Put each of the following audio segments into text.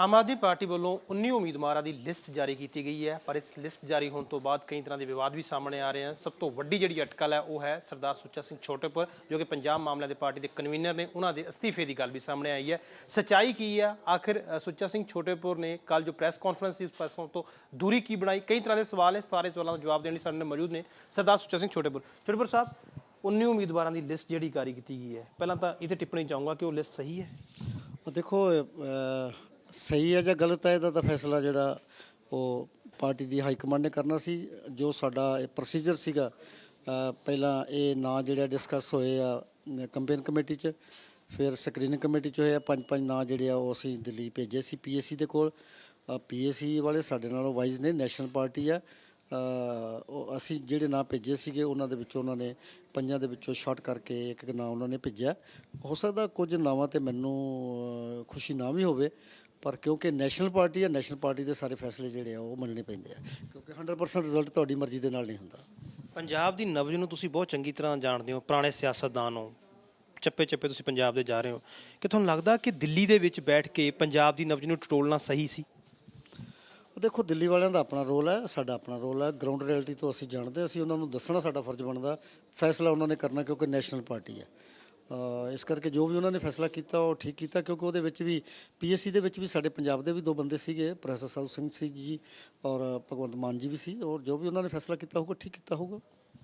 Aam Aadmi party ਵੱਲੋਂ 19 ਉਮੀਦਵਾਰਾਂ ਦੀ list ਜਾਰੀ ਕੀਤੀ ਗਈ ਹੈ, ਪਰ ਇਸ ਲਿਸਟ ਜਾਰੀ ਹੋਣ ਤੋਂ ਬਾਅਦ ਕਈ ਤਰ੍ਹਾਂ ਦੇ ਵਿਵਾਦ ਵੀ ਸਾਹਮਣੇ ਆ ਰਹੇ ਹਨ। ਸਭ ਤੋਂ ਵੱਡੀ ਜਿਹੜੀ ਅਟਕਲ ਹੈ, ਉਹ ਹੈ ਸਰਦਾਰ ਸੁੱਚਾ ਸਿੰਘ ਛੋਟੇਪੁਰ, ਜੋ ਕਿ ਪੰਜਾਬ ਮਾਮਲਿਆਂ ਦੇ ਪਾਰਟੀ ਦੇ ਕਨਵੀਨਰ ਨੇ। ਉਹਨਾਂ ਦੇ ਅਸਤੀਫੇ ਦੀ ਗੱਲ ਵੀ ਸਾਹਮਣੇ ਆਈ ਹੈ। ਸਚਾਈ ਕੀ ਹੈ? ਆਖਿਰ ਸੁੱਚਾ ਸਿੰਘ ਛੋਟੇਪੁਰ ਨੇ ਕੱਲ ਜੋ ਪ੍ਰੈਸ ਕਾਨਫਰੰਸ ਸੀ, ਉਸ ਪ੍ਰੈਸ ਤੋਂ ਦੂਰੀ ਕੀ ਬਣਾਈ? ਕਈ ਤਰ੍ਹਾਂ ਦੇ ਸਵਾਲ ਹੈ ਸਾਰੇ ਸਵਾਲਾਂ ਦਾ ਜਵਾਬ ਦੇਣ ਲਈ ਸਾਡੇ ਨਾਲ ਮੌਜੂਦ ਨੇ ਸਰਦਾਰ ਸੁੱਚਾ ਸਿੰਘ ਛੋਟੇਪੁਰ। ਛੋਟੇਪੁਰ ਸਾਹਿਬ 19 ਉਮੀਦਵਾਰਾਂ ਦੀ ਲਿਸਟ ਜਿਹੜੀ ਜਾਰੀ ਕੀਤੀ ਗਈ ਹੈ। ਪਹਿਲਾਂ ਤਾਂ ਇਹ ਤੇ ਟਿੱਪਣੀ ਚਾਹੂੰਗਾ ਕਿ ਉਹ ਲਿਸਟ ਸਹੀ ਹੈ। ਦੇਖੋ ਸਹੀ ਹੈ ਜਾਂ ਗਲਤ ਹੈ, ਇਹਦਾ ਤਾਂ ਫੈਸਲਾ ਜਿਹੜਾ ਉਹ ਪਾਰਟੀ ਦੀ ਹਾਈ ਕਮਾਂਡ ਨੇ ਕਰਨਾ ਸੀ, ਜੋ ਸਾਡਾ ਪ੍ਰੋਸੀਜਰ ਸੀਗਾ। ਪਹਿਲਾਂ ਇਹ ਨਾਂ ਜਿਹੜਾ ਡਿਸਕਸ ਹੋਏ ਆ ਕੰਪੇਨ ਕਮੇਟੀ 'ਚ, ਫਿਰ ਸਕਰੀਨਿੰਗ ਕਮੇਟੀ 'ਚ ਹੋਏ ਆ ਪੰਜ ਪੰਜ ਨਾਂ ਜਿਹੜੇ ਆ ਉਹ ਅਸੀਂ ਦਿੱਲੀ ਭੇਜੇ ਸੀ ਪੀਐਸਸੀ ਦੇ ਕੋਲ। ਪੀਐਸਸੀ ਵਾਲੇ ਸਾਡੇ ਨਾਲੋਂ ਵਾਈਜ਼ ਨੇ ਨੈਸ਼ਨਲ ਪਾਰਟੀ ਆ। ਉਹ ਅਸੀਂ ਜਿਹੜੇ ਨਾਂ ਭੇਜੇ ਸੀਗੇ, ਉਹਨਾਂ ਦੇ ਵਿੱਚੋਂ ਉਹਨਾਂ ਨੇ ਪੰਜਾਂ ਦੇ ਵਿੱਚੋਂ ਸ਼ਾਰਟ ਕਰਕੇ ਇੱਕ ਇੱਕ ਨਾਂ ਉਹਨਾਂ ਨੇ ਭੇਜਿਆ। ਹੋ ਸਕਦਾ ਕੁਝ ਨਾਵਾਂ ਤੇ ਮੈਨੂੰ ਖੁਸ਼ੀ ਨਾ ਵੀ ਹੋਵੇ ਪਰ ਕਿਉਂਕਿ ਨੈਸ਼ਨਲ ਪਾਰਟੀ ਹੈ ਨੈਸ਼ਨਲ ਪਾਰਟੀ ਦੇ ਸਾਰੇ ਫੈਸਲੇ ਜਿਹੜੇ ਆ ਉਹ ਮੰਨਣੇ ਪੈਂਦੇ ਆ। ਕਿਉਂਕਿ 100% ਰਿਜ਼ਲਟ ਤੁਹਾਡੀ ਮਰਜ਼ੀ ਦੇ ਨਾਲ ਨਹੀਂ ਹੁੰਦਾ। ਪੰਜਾਬ ਦੀ ਨਬਜ਼ ਨੂੰ ਤੁਸੀਂ ਬਹੁਤ ਚੰਗੀ ਤਰ੍ਹਾਂ ਜਾਣਦੇ ਹੋ ਪੁਰਾਣੇ ਸਿਆਸਤਦਾਨ ਹੋ ਚੱਪੇ ਚੱਪੇ ਤੁਸੀਂ ਪੰਜਾਬ ਦੇ ਜਾ ਰਹੇ ਹੋ। ਕਿ ਤੁਹਾਨੂੰ ਲੱਗਦਾ ਕਿ ਦਿੱਲੀ ਦੇ ਵਿੱਚ ਬੈਠ ਕੇ ਪੰਜਾਬ ਦੀ ਨਬਜ਼ ਨੂੰ ਟਟੋਲਣਾ ਸਹੀ ਸੀ? ਉਹ ਦੇਖੋ ਦਿੱਲੀ ਵਾਲਿਆਂ ਦਾ ਆਪਣਾ ਰੋਲ ਹੈ ਸਾਡਾ ਆਪਣਾ ਰੋਲ ਹੈ। ਗਰਾਊਂਡ ਰਿਐਲਿਟੀ ਤੋਂ ਅਸੀਂ ਜਾਣਦੇ ਅਸੀਂ ਉਹਨਾਂ ਨੂੰ ਦੱਸਣਾ ਸਾਡਾ ਫਰਜ਼ ਬਣਦਾ। ਫੈਸਲਾ ਉਹਨਾਂ ਨੇ ਕਰਨਾ ਕਿਉਂਕਿ ਨੈਸ਼ਨਲ ਪਾਰਟੀ ਹੈ। ਇਸ ਕਰਕੇ ਜੋ ਵੀ ਉਹਨਾਂ ਨੇ ਫੈਸਲਾ ਕੀਤਾ ਉਹ ਠੀਕ ਕੀਤਾ ਕਿਉਂਕਿ ਉਹਦੇ ਵਿੱਚ ਵੀ ਪੀਐਸਸੀ ਦੇ ਵਿੱਚ ਵੀ ਸਾਡੇ ਪੰਜਾਬ ਦੇ ਵੀ ਦੋ ਬੰਦੇ ਸੀਗੇ ਪ੍ਰੋਫੈਸਰ ਸਾਧੂ ਸਿੰਘ ਸੀ ਜੀ ਔਰ ਭਗਵੰਤ ਮਾਨ ਜੀ ਵੀ ਸੀ ਔਰ ਜੋ ਵੀ ਉਹਨਾਂ ਨੇ ਫੈਸਲਾ ਕੀਤਾ ਹੋਊਗਾ ਠੀਕ ਕੀਤਾ ਹੋਊਗਾ।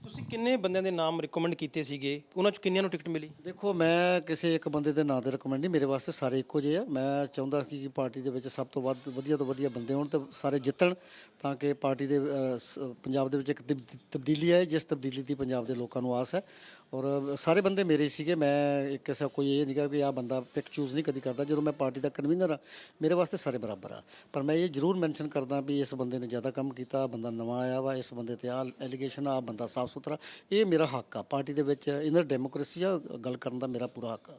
ਤੁਸੀਂ ਕਿੰਨੇ ਬੰਦਿਆਂ ਦੇ ਨਾਮ ਰਿਕਮੈਂਡ ਕੀਤੇ ਸੀਗੇ? ਉਹਨਾਂ ਚ ਕਿੰਨਿਆਂ ਨੂੰ ਟਿਕਟ ਮਿਲੀ? ਦੇਖੋ ਮੈਂ ਕਿਸੇ ਇੱਕ ਬੰਦੇ ਦੇ ਨਾਂ ਤੇ ਰეკਮੈਂਡ ਨਹੀਂ ਮੇਰੇ ਵਾਸਤੇ ਸਾਰੇ ਇੱਕੋ ਜਿਹੇ ਆ। ਮੈਂ ਚਾਹੁੰਦਾ ਕਿ ਪਾਰਟੀ ਦੇ ਵਿੱਚ ਸਭ ਤੋਂ ਵੱਧ ਵਧੀਆ ਤੋਂ ਵਧੀਆ ਬੰਦੇ ਹੋਣ ਤੇ ਸਾਰੇ ਜਿੱਤਣ ਤਾਂ ਕਿ ਪਾਰਟੀ ਦੇ ਪੰਜਾਬ ਦੇ ਵਿੱਚ ਇੱਕ ਤਬ- ਤਬਦੀਲੀ ਆਏ ਜਿਸ ਤਬਦੀਲੀ ਦੀ ਪੰਜਾਬ ਦੇ ਲੋਕਾਂ ਨੂੰ ਆਸ ਹੈ। ਔਰ ਸਾਰੇ ਬੰਦੇ ਮੇਰੇ ਸੀਗੇ, ਮੈਂ ਇੱਕ ਐਸਾ ਕੋਈ ਇਹ ਨਹੀਂ ਕਿ ਆਹ ਬੰਦਾ ਪਿਕ ਚੂਜ਼ ਨਹੀਂ ਕਦੀ ਕਰਦਾ, ਜਦੋਂ ਮੈਂ ਪਾਰਟੀ ਦਾ ਕਨਵੀਨਰ ਆ, ਮੇਰੇ ਵਾਸਤੇ ਸਾਰੇ ਬਰਾਬਰ ਆ। ਪਰ ਮੈਂ ਇਹ ਜ਼ਰੂਰ ਮੈਂਸ਼ਨ ਕਰਦਾ ਵੀ ਇਸ ਬੰਦੇ ਨੇ ਜ਼ਿਆਦਾ ਕੰਮ ਕੀਤਾ ਆਹ ਬੰਦਾ ਨਵਾਂ ਆਇਆ ਵਾ, ਇਸ ਬੰਦੇ ਤੇ ਆ ਐਲੀਗੇਸ਼ਨ ਆ ਬੰਦਾ ਸਾਫ਼ ਸੁਥਰਾ ਇਹ ਮੇਰਾ ਹੱਕ ਆ। ਪਾਰਟੀ ਦੇ ਵਿੱਚ ਇਨਰ ਡੈਮੋਕ੍ਰੇਸੀ ਆ, ਗੱਲ ਕਰਨ ਦਾ ਮੇਰਾ ਪੂਰਾ ਹੱਕ ਆ।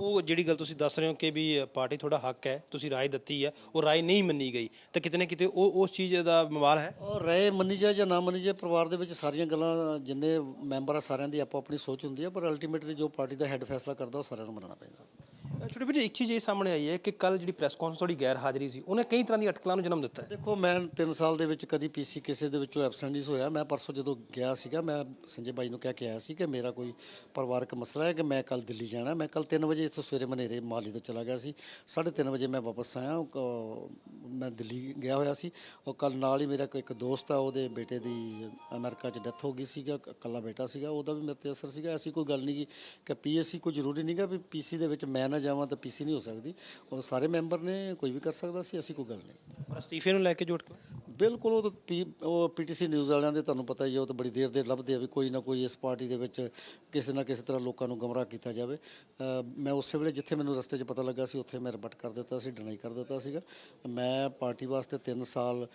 ਉਹ ਜਿਹੜੀ ਗੱਲ ਤੁਸੀਂ ਦੱਸ ਰਹੇ ਹੋ ਕਿ ਵੀ ਪਾਰਟੀ ਤੁਹਾਡਾ ਹੱਕ ਹੈ, ਤੁਸੀਂ ਰਾਏ ਦਿੱਤੀ ਹੈ, ਉਹ ਰਾਏ ਨਹੀਂ ਮੰਨੀ ਗਈ। ਤਾਂ ਕਿਤੇ ਨਾ ਕਿਤੇ ਉਹ, ਉਸ ਚੀਜ਼ ਦਾ ਮਵਾਲ ਹੈ? ਔਰ ਰਾਏ ਮੰਨੀ ਜਾਏ ਜਾਂ ਨਾ ਮੰਨੀ ਜਾਏ, ਪਰਿਵਾਰ ਦੇ ਵਿੱਚ ਸਾਰੀਆਂ ਗੱਲਾਂ ਜਿੰਨੇ ਮੈਂਬਰ ਆ ਸਾਰਿਆਂ ਦੀ ਆਪੋ ਆਪਣੀ ਸੋਚ ਹੁੰਦੀ ਹੈ, ਪਰ ਅਲਟੀਮੇਟਲੀ ਜੋ ਪਾਰਟੀ ਦਾ ਹੈੱਡ ਫੈਸਲਾ ਕਰਦਾ, ਉਹ ਸਾਰਿਆਂ ਨੂੰ ਮੰਨਣਾ ਪੈਂਦਾ। ਛੋਟੇ ਵੀਰ ਜੀ, ਇੱਕ ਚੀਜ਼ ਇਹ ਸਾਹਮਣੇ ਆਈ ਹੈ ਕਿ ਕੱਲ ਜਿਹੜੀ ਪ੍ਰੈਸ ਕਾਨਫਰੰਸ ਤੁਹਾਡੀ ਗੈਰ ਹਾਜ਼ਰੀ ਸੀ, ਉਹਨੇ ਕਈ ਤਰ੍ਹਾਂ ਦੀ ਅਟਕਲਾਂ ਨੂੰ ਜਨਮ ਦਿੱਤਾ ਹੈ। ਦੇਖੋ, ਮੈਂ 3 ਸਾਲ ਦੇ ਵਿੱਚ ਕਦੀ ਪੀਸੀ ਕਿਸੇ ਦੇ ਵਿੱਚੋਂ ਐਬਸੈਂਟ ਨਹੀਂ ਹੋਇਆ। ਮੈਂ ਪਰਸੋਂ ਜਦੋਂ ਗਿਆ ਸੀਗਾ, ਮੈਂ ਸੰਜੇ ਬਾਈ ਨੂੰ ਕਹਿ ਕੇ ਆਇਆ ਸੀ ਕਿ ਮੇਰਾ ਕੋਈ ਪਰਿਵਾਰਕ ਮਸਲਾ ਹੈ ਕਿ ਮੈਂ ਕੱਲ ਦਿੱਲੀ ਜਾਣਾ। ਮੈਂ ਕੱਲ 3 ਵਜੇ ਇੱਥੋਂ ਸਵੇਰੇ ਮਨੇਰੇ ਮਾਲੀ ਤੋਂ ਚਲਾ ਗਿਆ ਸੀ। 3:30 ਵਜੇ ਮੈਂ ਵਾਪਸ ਆਇਆ। ਮੈਂ ਦਿੱਲੀ ਗਿਆ ਹੋਇਆ ਸੀ। ਔਰ ਕੱਲ ਨਾਲ ਹੀ ਮੇਰਾ ਕੋਈ ਇੱਕ ਦੋਸਤ ਆ, ਉਹਦੇ ਬੇਟੇ ਦੀ ਅਮਰੀਕਾ 'ਚ ਡੈਥ ਹੋ ਗਈ ਸੀਗਾ ਇਕੱਲਾ ਬੇਟਾ ਸੀਗਾ। ਉਹਦਾ ਵੀ ਮੇਰੇ ਤੇ ਅਸਰ ਸੀਗਾ। ਐਸੀ ਕੋਈ ਗੱਲ ਨਹੀਂ ਗੀ ਕਿ ਪੀਐਸਸੀ ਕੋਈ ਜ਼ਰੂਰੀ ਨਹੀਂਗਾ ਵੀ ਪੀਸੀ ਦੇ ਵਿੱਚ ਮੈਂ ਨਾ ਜਾਵਾਂ ਤਾਂ ਪੀਸੀ ਨਹੀਂ ਹੋ ਸਕਦੀ। ਉਹ ਸਾਰੇ ਮੈਂਬਰ ਨੇ ਕੋਈ ਵੀ ਕਰ ਸਕਦਾ ਸੀ ਅਸੀਂ ਕੋਈ ਗੱਲ ਨਹੀਂ। ਪਰ ਅਸਤੀਫੇ ਨੂੰ ਲੈ ਕੇ ਜੋੜ ਕੇ। ਬਿਲਕੁਲ ਉਹ ਤਾਂ ਪੀ, ਉਹ ਪੀਟੀਸੀ ਨਿਊਜ਼ ਵਾਲਿਆਂ ਦੇ ਤੁਹਾਨੂੰ ਪਤਾ ਹੀ ਹੈ, ਉਹ ਤਾਂ ਬੜੀ ਦੇਰ ਦੇ ਲੱਭਦੇ ਆ ਵੀ ਕੋਈ ਨਾ ਕੋਈ ਇਸ ਪਾਰਟੀ ਦੇ ਵਿੱਚ ਕਿਸੇ ਨਾ ਕਿਸੇ ਤਰ੍ਹਾਂ ਲੋਕਾਂ ਨੂੰ ਗਮਰਾਹ ਕੀਤਾ ਜਾਵੇ। ਮੈਂ ਉਸੇ ਵੇਲੇ ਜਿੱਥੇ ਮੈਨੂੰ ਰਸਤੇ 'ਚ ਪਤਾ ਲੱਗਾ ਸੀ, ਉੱਥੇ ਮੈਂ ਰਿਪੋਰਟ ਕਰ ਦਿੱਤਾ ਸੀ ਡਿਨਾਈ ਕਰ ਦਿੱਤਾ ਸੀਗਾ। ਮੈਂ ਪਾਰਟੀ ਵਾਸਤੇ 3 ਸਾਲ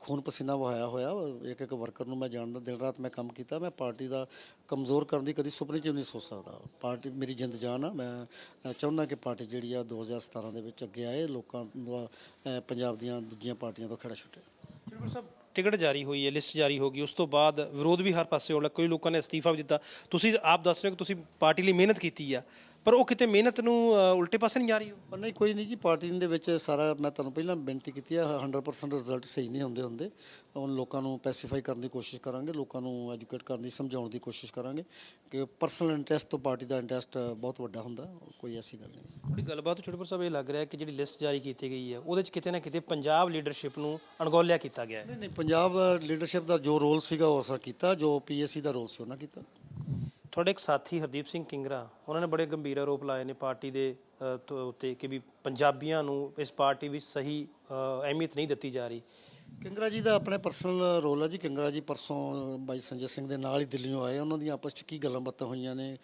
ਖੂਨ ਪਸੀਨਾ ਵਹਾਇਆ ਹੋਇਆ, ਇੱਕ ਇੱਕ ਵਰਕਰ ਨੂੰ ਮੈਂ ਜਾਣਦਾ ਦਿਨ ਰਾਤ ਮੈਂ ਕੰਮ ਕੀਤਾ, ਮੈਂ ਪਾਰਟੀ ਦਾ ਕਮਜ਼ੋਰ ਕਰਨ ਦੀ ਕਦੀ ਸੁਪਨੇ 'ਚ ਵੀ ਨਹੀਂ ਸੋਚ ਸਕਦਾ। ਪਾਰਟੀ, ਮੇਰੀ ਜਿੰਦ ਜਾਨ ਆ, ਮੈਂ ਚਾਹੁੰਦਾ ਕਿ ਪਾਰਟੀ ਜਿਹੜੀ ਆ 2017 ਦੇ ਵਿੱਚ ਅੱਗੇ ਆਏ, ਲੋਕਾਂ ਦਾ ਪੰਜਾਬ ਦੀਆਂ ਦੂਜੀਆਂ ਪਾਰਟੀਆਂ ਤੋਂ ਖੜਾ ਛੁੱਟੇ। ਚਿੜਪੁਰ ਸਾਹਿਬ ਟਿਕਟ ਜਾਰੀ ਹੋਈ ਹੈ, ਲਿਸਟ ਜਾਰੀ ਹੋ ਗਈ। ਉਸ ਤੋਂ ਬਾਅਦ ਵਿਰੋਧ ਵੀ ਹਰ ਪਾਸੇ ਹੋ ਰਿਹਾ ਕੋਈ ਲੋਕਾਂ ਨੇ ਅਸਤੀਫਾ ਵੀ ਦਿੱਤਾ। ਤੁਸੀਂ ਆਪ ਦੱਸ ਰਹੇ ਹੋ ਕਿ ਤੁਸੀਂ ਪਾਰਟੀ ਲਈ ਮਿਹਨਤ ਕੀਤੀ ਆ। ਪਰ ਉਹ ਕਿਤੇ ਮਿਹਨਤ ਨੂੰ ਉਲਟੇ ਪਾਸੇ ਨਹੀਂ ਜਾ ਰਹੀ ਉਹ? ਨਹੀਂ ਕੋਈ ਨਹੀਂ ਜੀ ਪਾਰਟੀ ਦੇ ਵਿੱਚ ਸਾਰਾ ਮੈਂ ਤੁਹਾਨੂੰ ਪਹਿਲਾਂ ਬੇਨਤੀ ਕੀਤੀ ਹੈ 100% ਰਿਜ਼ਲਟ ਸਹੀ ਨਹੀਂ ਹੁੰਦੇ ਹੁੰਦੇ। ਹੁਣ ਲੋਕਾਂ ਨੂੰ ਪੈਸੀਫਾਈ ਕਰਨ ਦੀ ਕੋਸ਼ਿਸ਼ ਕਰਾਂਗੇ ਲੋਕਾਂ ਨੂੰ ਐਜੂਕੇਟ ਕਰਨ ਦੀ ਸਮਝਾਉਣ ਦੀ ਕੋਸ਼ਿਸ਼ ਕਰਾਂਗੇ ਕਿ ਪਰਸਨਲ ਇੰਟਰਸਟ ਤੋਂ ਪਾਰਟੀ ਦਾ ਇੰਟਰਸਟ ਬਹੁਤ ਵੱਡਾ ਹੁੰਦਾ ਕੋਈ ਐਸੀ ਗੱਲ ਨਹੀਂ। ਥੋੜੀ ਗੱਲਬਾਤ ਛੋਟੇਪੁਰ ਸਾਹਿਬ ਇਹ ਲੱਗ ਰਿਹਾ ਕਿ ਜਿਹੜੀ ਲਿਸਟ ਜਾਰੀ ਕੀਤੀ ਗਈ ਹੈ ਉਹਦੇ ਚ ਕਿਤੇ ਨਾ ਕਿਤੇ ਪੰਜਾਬ ਲੀਡਰਸ਼ਿਪ ਨੂੰ ਅਣਗੌਲਿਆ ਕੀਤਾ ਗਿਆ ਹੈ। ਨਹੀਂ ਨਹੀਂ ਪੰਜਾਬ ਲੀਡਰਸ਼ਿਪ ਦਾ ਜੋ ਰੋਲ ਸੀਗਾ ਉਹ ਅਸਾਂ ਕੀਤਾ ਜੋ ਪੀਐਸਸੀ ਦਾ ਰੋਲ ਸੀ ਉਹਨਾਂ ਕੀਤਾ। ਤੁਹਾਡੇ ਇੱਕ ਸਾਥੀ ਹਰਦੀਪ ਸਿੰਘ ਕਿੰਗਰਾ ਉਹਨਾਂ ਨੇ ਬੜੇ ਗੰਭੀਰ ਆਰੋਪ ਲਾਏ ਨੇ ਪਾਰਟੀ ਦੇ ਉੱਤੇ ਕਿ ਵੀ ਪੰਜਾਬੀਆਂ ਨੂੰ ਇਸ ਪਾਰਟੀ ਵਿੱਚ ਸਹੀ ਅਹਿਮੀਅਤ ਨਹੀਂ ਦਿੱਤੀ ਜਾ ਰਹੀ। ਕਿੰਗਰਾ ਜੀ ਦਾ ਆਪਣੇ ਪਰਸਨਲ ਰੋਲ ਹੈ ਜੀ। ਕਿੰਗਰਾ ਜੀ ਪਰਸੋਂ ਬਾਈ ਸੰਜੇ ਸਿੰਘ ਦੇ ਨਾਲ ਹੀ ਦਿੱਲੀੋਂ ਆਏ। ਉਹਨਾਂ ਦੀਆਂ ਆਪਸ 'ਚ ਕੀ ਗੱਲਾਂ ਬਾਤਾਂ ਹੋਈਆਂ ਨੇ?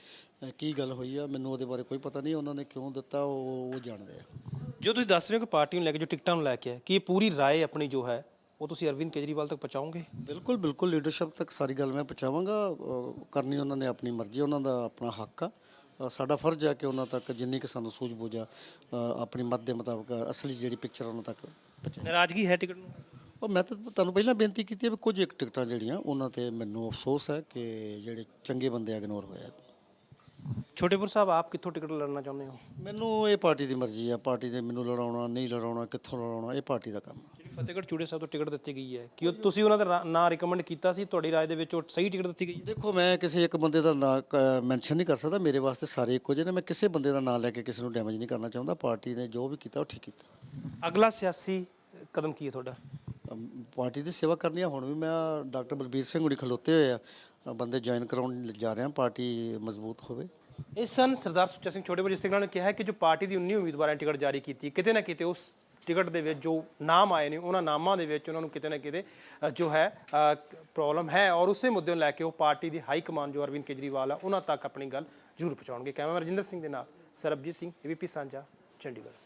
ਕੀ ਗੱਲ ਹੋਈ ਆ? ਮੈਨੂੰ ਉਹਦੇ ਬਾਰੇ ਕੋਈ ਪਤਾ ਨਹੀਂ। ਉਹਨਾਂ ਨੇ ਕਿਉਂ ਦਿੱਤਾ? ਉਹ ਉਹ ਜਾਣਦੇ ਆ। ਜੋ ਤੁਸੀਂ ਦੱਸ ਰਹੇ ਹੋ ਕਿ ਪਾਰਟੀ ਨੂੰ ਲੈ ਕੇ ਜੋ ਟਿਕਟਾਂ ਨੂੰ ਲੈ ਕੇ ਕਿ ਇਹ ਪੂਰੀ ਰਾਏ ਆਪਣੀ ਜੋ ਹੈ ਉਹ ਤੁਸੀਂ ਅਰਵਿੰਦ ਕੇਜਰੀਵਾਲ ਤੱਕ ਪਹੁੰਚਾਓਗੇ? ਬਿਲਕੁਲ ਬਿਲਕੁਲ ਲੀਡਰਸ਼ਿਪ ਤੱਕ ਸਾਰੀ ਗੱਲ ਮੈਂ ਪਹੁੰਚਾਵਾਂਗਾ। ਕਰਨੀ ਉਹਨਾਂ ਨੇ ਆਪਣੀ ਮਰਜ਼ੀ ਉਹਨਾਂ ਦਾ ਆਪਣਾ ਹੱਕ ਆ। ਸਾਡਾ ਫਰਜ਼ ਹੈ ਕਿ ਉਹਨਾਂ ਤੱਕ ਜਿੰਨੀ ਕਿ ਸਾਨੂੰ ਸੂਝ-ਬੂਝ ਆ ਆਪਣੀ ਮਤ ਦੇ ਮੁਤਾਬਕ ਅਸਲੀ ਜਿਹੜੀ ਪਿਕਚਰ ਉਹਨਾਂ ਤੱਕ ਨਾਰਾਜ਼ਗੀ ਹੈ ਟਿਕਟ ਨੂੰ? ਉਹ ਮੈਂ ਤਾਂ ਤੁਹਾਨੂੰ ਪਹਿਲਾਂ ਬੇਨਤੀ ਕੀਤੀ ਹੈ ਵੀ ਕੁਝ ਇੱਕ ਟਿਕਟਾਂ ਜਿਹੜੀਆਂ ਉਹਨਾਂ ਤੇ ਮੈਨੂੰ ਅਫਸੋਸ ਹੈ ਕਿ ਜਿਹੜੇ ਚੰਗੇ ਬੰਦੇ ਇਗਨੋਰ ਹੋਏ ਆ। ਛੋਟੇਪੁਰ ਸਾਹਿਬ ਆਪ ਕਿੱਥੋਂ ਟਿਕਟ ਲੜਨਾ ਚਾਹੁੰਦੇ ਹੋ? ਮੈਨੂੰ ਇਹ ਪਾਰਟੀ ਦੀ ਮਰਜ਼ੀ ਆ। ਪਾਰਟੀ ਨੇ ਮੈਨੂੰ ਲੜਾਉਣਾ ਨਹੀਂ ਲੜਾਉਣਾ ਕਿੱਥੋਂ ਲੜਾਉਣਾ ਇਹ ਪਾਰਟੀ ਦਾ ਕੰਮ ਆ। ਫਤਿਹਗੜ੍ਹ ਚੂੜੇ ਸਾਹਿਬ ਤੋਂ ਟਿਕਟ ਦਿੱਤੀ ਗਈ ਹੈ। ਕਿ ਉਹ ਤੁਸੀਂ ਉਹਨਾਂ ਦਾ ਨਾਂ ਰਿਕਮੈਂਡ ਕੀਤਾ ਸੀ? ਤੁਹਾਡੀ ਰਾਏ ਦੇ ਵਿੱਚ ਉਹ ਸਹੀ ਟਿਕਟ ਦਿੱਤੀ ਗਈ ਹੈ? ਦੇਖੋ ਮੈਂ ਕਿਸੇ ਇੱਕ ਬੰਦੇ ਦਾ ਨਾਂ ਮੈਂਸ਼ਨ ਨਹੀਂ ਕਰ ਸਕਦਾ। ਮੇਰੇ ਵਾਸਤੇ ਸਾਰੇ ਇੱਕੋ ਜਿਹੇ ਨੇ। ਮੈਂ ਕਿਸੇ ਬੰਦੇ ਦਾ ਨਾਂ ਲੈ ਕੇ ਕਿਸੇ ਨੂੰ ਡੈਮੇਜ ਨਹੀਂ ਕਰਨਾ ਚਾਹੁੰਦਾ। ਪਾਰਟੀ ਨੇ ਜੋ ਵੀ ਕੀਤਾ ਉਹ ਠੀਕ ਕੀਤਾ। ਅਗਲਾ ਸਿਆਸੀ ਕਦਮ ਕੀ ਹੈ ਤੁਹਾਡਾ? ਪਾਰਟੀ ਦੀ ਸੇਵਾ ਕਰਨੀ ਆ। ਹੁਣ ਵੀ ਮੈਂ ਡਾਕਟਰ ਬਲਬੀਰ ਸਿੰਘ ਹੁਣੀ ਖਲੋਤੇ ਹੋਏ ਆ। ਬੰਦੇ ਜੁਆਇਨ ਕਰਾਉਣ ਜਾ ਰਹੇ ਆ। ਪਾਰਟੀ ਮਜ਼ਬੂਤ ਹੋਵੇ। ਇਸ ਸਨ ਸਰਦਾਰ ਸੁੱਚਾ ਸਿੰਘ ਛੋਟੇਪੁਰ ਜਿਸ ਤਰ੍ਹਾਂ ਨੇ ਕਿਹਾ ਹੈ ਕਿ ਜੋ ਪਾਰਟੀ ਦੀ 19 ਉਮੀਦਵਾਰਾਂ ਨੇ ਟਿਕਟ ਜਾਰੀ ਕੀਤੀ ਕਿਤੇ ਨਾ ਕਿਤੇ ਉਸ ਟਿਕਟ ਦੇ ਵਿੱਚ ਜੋ ਨਾਮ ਆਏ ਨੇ, ਉਹਨਾਂ ਨਾਮਾਂ ਦੇ ਵਿੱਚ ਉਹਨਾਂ ਨੂੰ ਕਿਤੇ ਨਾ ਕਿਤੇ ਜੋ ਹੈ ਪ੍ਰੋਬਲਮ ਹੈ ਔਰ ਉਸੇ ਮੁੱਦੇ ਨੂੰ ਲੈ ਕੇ ਉਹ ਪਾਰਟੀ ਦੀ ਹਾਈ ਕਮਾਂਡ ਜੋ ਅਰਵਿੰਦ ਕੇਜਰੀਵਾਲ ਆ, ਉਹਨਾਂ ਤੱਕ ਆਪਣੀ ਗੱਲ ਜ਼ਰੂਰ ਪਹੁੰਚਾਉਣਗੇ। ਕੈਮਰਾ ਰਜਿੰਦਰ ਸਿੰਘ ਦੇ ਨਾਲ ਸਰਬਜੀਤ ਸਿੰਘ ਏਬੀਪੀ ਸਾਂਝਾ, ਚੰਡੀਗੜ੍ਹ।